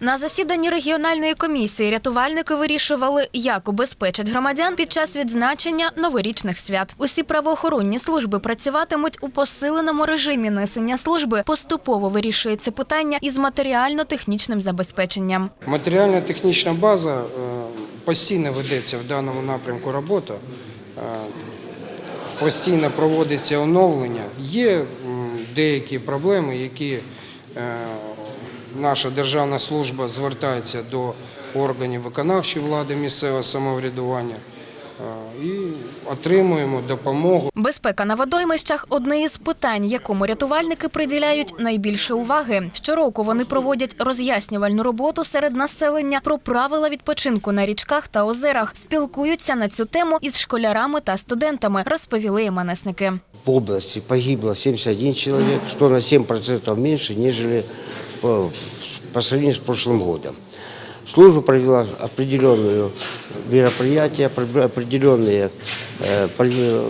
На засіданні регіональної комісії рятувальники вирішували, як убезпечать громадян під час відзначення новорічних свят. Усі правоохоронні служби працюватимуть у посиленому режимі несення служби. Поступово вирішується питання із матеріально-технічним забезпеченням. Матеріально-технічна база е, постійно ведеться в даному напрямку робота, е, постійно проводиться оновлення. Є деякі проблеми, які е, наша державна служба звертається до органів виконавчої влади місцевого самоврядування е, і отримуємо допомогу. Безпека на водоймищах одне із питань, якому рятувальники приділяють найбільше уваги. Щороку вони проводять роз'яснювальну роботу серед населення про правила відпочинку на річках та озерах. Спілкуються на цю тему із школярами та студентами, розповіли МНСники. в области погибло 71 человек, что на 7% меньше, нежели по, сравнению с прошлым годом. Служба провела определенные мероприятия, определенные э, при-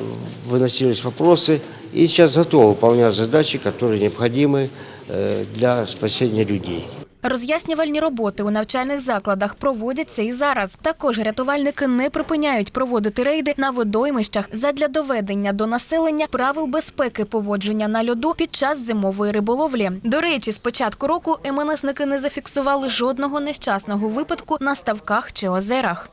выносились вопросы, и сейчас готовы выполнять задачи, которые необходимы э, для спасения людей. Роз'яснювальні роботи у навчальних закладах проводяться і зараз. Також рятувальники не припиняють проводити рейди на водоймищах задля доведення до населення правил безпеки поводження на льоду під час зимової риболовлі. До речі, з початку року МНСники не зафіксували жодного нещасного випадку на ставках чи озерах.